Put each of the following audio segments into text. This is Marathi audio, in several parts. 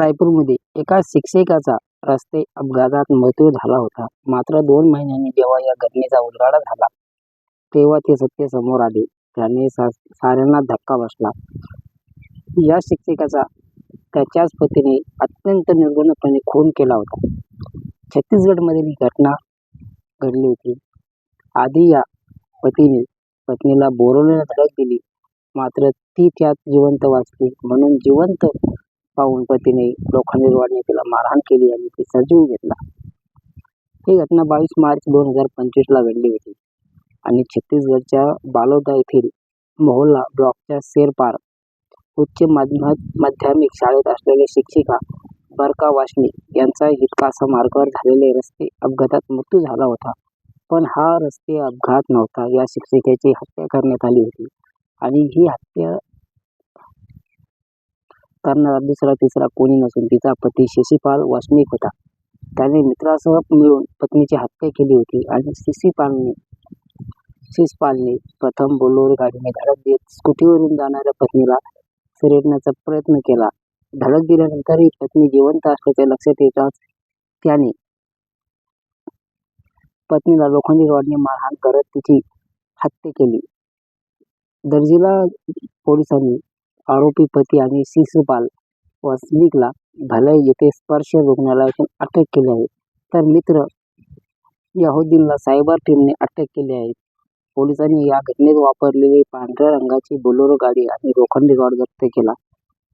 रायपूरमध्ये एका शिक्षकाचा रस्ते अपघातात मृत्यू झाला होता. मात्र दोन महिन्यांनी जेव्हा या घटनेचा उलगाडा झाला, तेव्हा ते सत्य समोर आले. त्याने साऱ्यांना धक्का बसला. या शिक्षकाचा त्याच्याच पतीने अत्यंत निर्गुणपणे खून केला होता. छत्तीसगडमधील ही घटना घडली होती. आधी या पतीने पत्नीला बोरवलेला धडक दिली, मात्र ती त्यात जिवंत वाचली. म्हणून जिवंत पाहून पतीने लोखंडी रोडने तिला मारहाण केली आणि तिचा जीव घेतला. ही घटना बावीस मार्च दोन हजार पंचवीसला घडली होती आणि छत्तीसगडच्या बालोदा येथील मोहल्ला ब्लॉकच्या सेरपार उच्च माध्यमिक शाळेत असलेले शिक्षिका बरका वाशनी यांचा हितकासा मार्गावर झालेले रस्ते अपघातात मृत्यू झाला होता. पण हा रस्ते अपघात नव्हता. या शिक्षिकेची हत्या करण्यात आली होती आणि ही हत्या करणारा दुसरा तिसरा कोणी नसून तिचा पती शशीपाल वासनिक होता. त्याने मित्रासह मिळून पत्नीची हत्या केली होती आणि शिसपालने प्रथम बोलोर गाडीने धडक देत स्कूटीवरून जाणाऱ्या पत्नीला सरेडण्याचा प्रयत्न केला. धडक दिल्यानंतरही पत्नी जिवंत असल्याचे लक्षात येताच त्याने पत्नीला लोखंडी रॉडने मारहाण करत तिची हत्या केली. दर्जीला पोलिसांनी आरोपी पती आणि शिशुपाल वासनिकला भलाई येथे स्पर्श रुग्णालयातून अटक केली आहे, तर मित्र याहुद्दीनला सायबर टीमने अटक केली आहे. पोलिसांनी या घटनेत वापरलेली पांढऱ्या रंगाची बोलेरो गाडी आणि लोखंडी रॉड जप्त केला,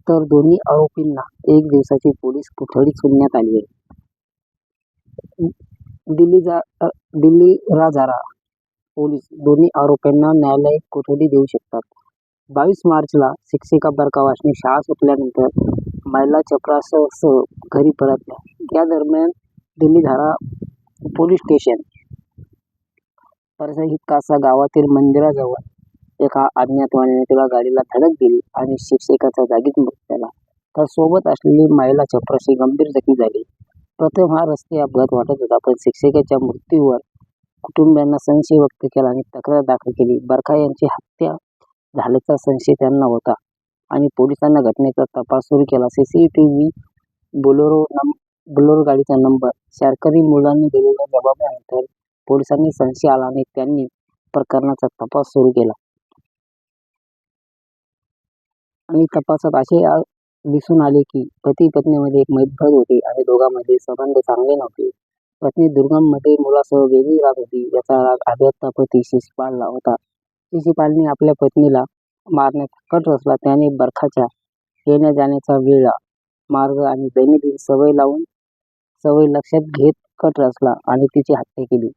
तर दोन्ही आरोपींना एक दिवसाची पोलीस कोठडी सुनावण्यात आली आहे. दिल्ली राजारा पोलीस दोन्ही आरोपींना न्यायालयीन कोठडी देऊ शकतात. बावीस मार्चला शिक्षिका बरका शाळा सुटल्यानंतर महिला चपरासह घरी परतल्या. या दरम्यान दिल्लीराजा पोलीस स्टेशन परसही कासा गावातील मंदिराजवळ एका अज्ञात तिला गाडीला धडक दिली आणि शिक्षिकाचा जागीच मृत्यू झाला, तर सोबत असलेली महिला चपराशी गंभीर जखमी झाली. प्रथम हा रस्ते अपघात वाटत होता, पण शिक्षिकेच्या मृत्यूवर कुटुंबियांना संशय व्यक्त केला आणि तक्रार दाखल केली. बरका यांची हत्या झाल्याचा संशय त्यांना होता आणि पोलिसांना घटनेचा तपास सुरू केला. सीसीटीव्ही, बोलेरो गाडीचा नंबर, शारकरी मुलांनी दिलेल्या जबाबानंतर पोलिसांनी संशय आला आणि त्यांनी प्रकरणाचा तपास सुरू केला. आणि तपासात असे दिसून आले की पती-पत्नीमध्ये एक मतभेद होते आणि दोघांमध्ये संबंध चांगले नव्हते. पत्नी दुर्गममध्ये मुलासह वेगळी राहत होती. याचा राग अभियंता पती शिसपालला होता. शिसपालने आपल्या पत्नीला मारण्याचा कट रचला. त्याने बरखाच्या येण्या-जाण्याचा वेळ, मार्ग आणि दैनंदिन सवय लक्षात घेत कट रचला आणि तिची हत्या केली.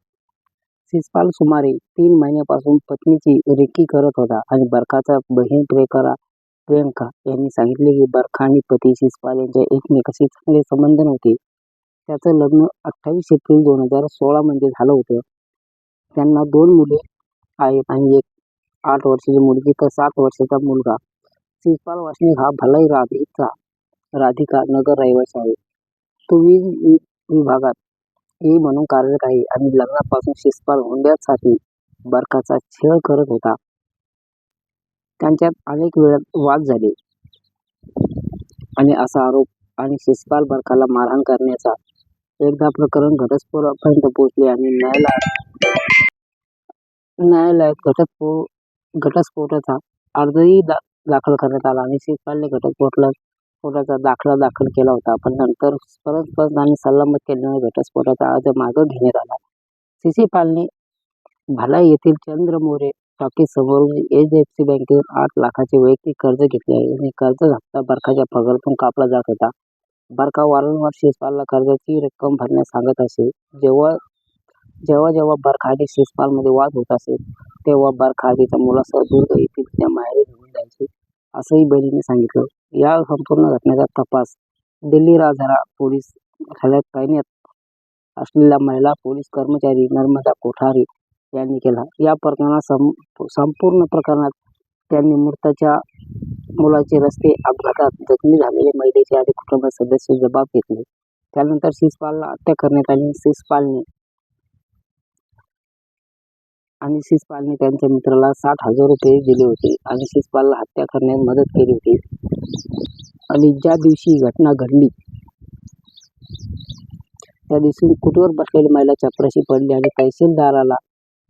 शिसपाल सुमारे तीन महिन्यापासून पत्नीची रेकी करत होता आणि बरखाचा बहीण प्रेकरा प्रियंका यांनी सांगितले की बरखा आणि पती शिसपाल यांच्या एकमेकाशी चांगले संबंध नव्हते. त्याचं लग्न अठ्ठावीस एप्रिल दोन हजार सोळा मध्ये झालं होतं. त्यांना दोन मुले आहेत आणि एक आठ वर्षाची मुलगी तर सात वर्षाचा मुलगा. शिवपाल वासनिक हा भिलाई राधिका नगर रहिवासी आहे. तो वीज विभागात ए म्हणून कार्यरत आहे आणि लग्नापासून शिसपाल हुंड्यासाठी बरकाचा छळ करत होता. त्यांच्यात अनेक वेळा वाद झाले आणि असा आरोप आणि शिसपाल बरकाला मारहाण करण्याचा. एकदा प्रकरण घटस्फोटापर्यंत पोहोचले आणि न्यायालयात घटस्फोटाचा अर्जही दाखल करण्यात आला आणि सीतपालने घटस्फोटला स्फोटाचा दाखला दाखल केला होता. पण नंतर परस्पर आणि सल्लामत केल्यामुळे घटस्फोटाचा अर्ज मागे घेण्यात आला. शिसपालने भिलाई येथील चंद्र मोरे टॉकीसमोर एच एफ सी बँकेतून आठ लाखाचे वैयक्तिक कर्ज घेतले आहे आणि कर्ज हप्ता बरखाच्या पगारातून कापला जात होता. बरखा वारंवार शिसपालला कर्जाची रक्कम भरण्यास सांगत असे. जेव्हा जेव्हा जेव्हा बरखाडी शिसपालमध्ये वाद होत असे, तेव्हा बरखाडीच्या मुलासह दुर्ग येथील त्या माहेरी निघून जायचे असंही बहिणीने सांगितलं. या संपूर्ण घटनेचा तपास दिल्ली राजारा पोलीस खाल्यात तैनात असलेल्या महिला पोलीस कर्मचारी नर्मदा कोठारी यांनी केला. या प्रकरणात संपूर्ण प्रकरणात त्यांनी मृताच्या मुलाचे रस्ते अपघातात जखमी झालेले महिलेचे आणि कुटुंब सदस्य जबाब घेतले. त्यानंतर शिसपालला हत्या करण्यात आली आणि शिसपालने त्यांच्या मित्राला साठ हजार रुपये दिले होते आणि शिषपालला हत्या करण्यात मदत केली होती. आणि ज्या दिवशी ही घटना घडली त्या दिवशी कुठेवर बसलेली महिला चपराशी पडली आणि तहसीलदाराला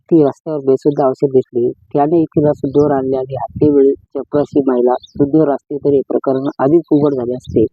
ती रस्त्यावर बेसुद्धा औषध दिसली. त्याने तिला शुद्धीवर आणले आणि हत्येवेळी चपराशी महिला शुद्धीवर असते तर हे प्रकरण आधीच उघड झाले असते.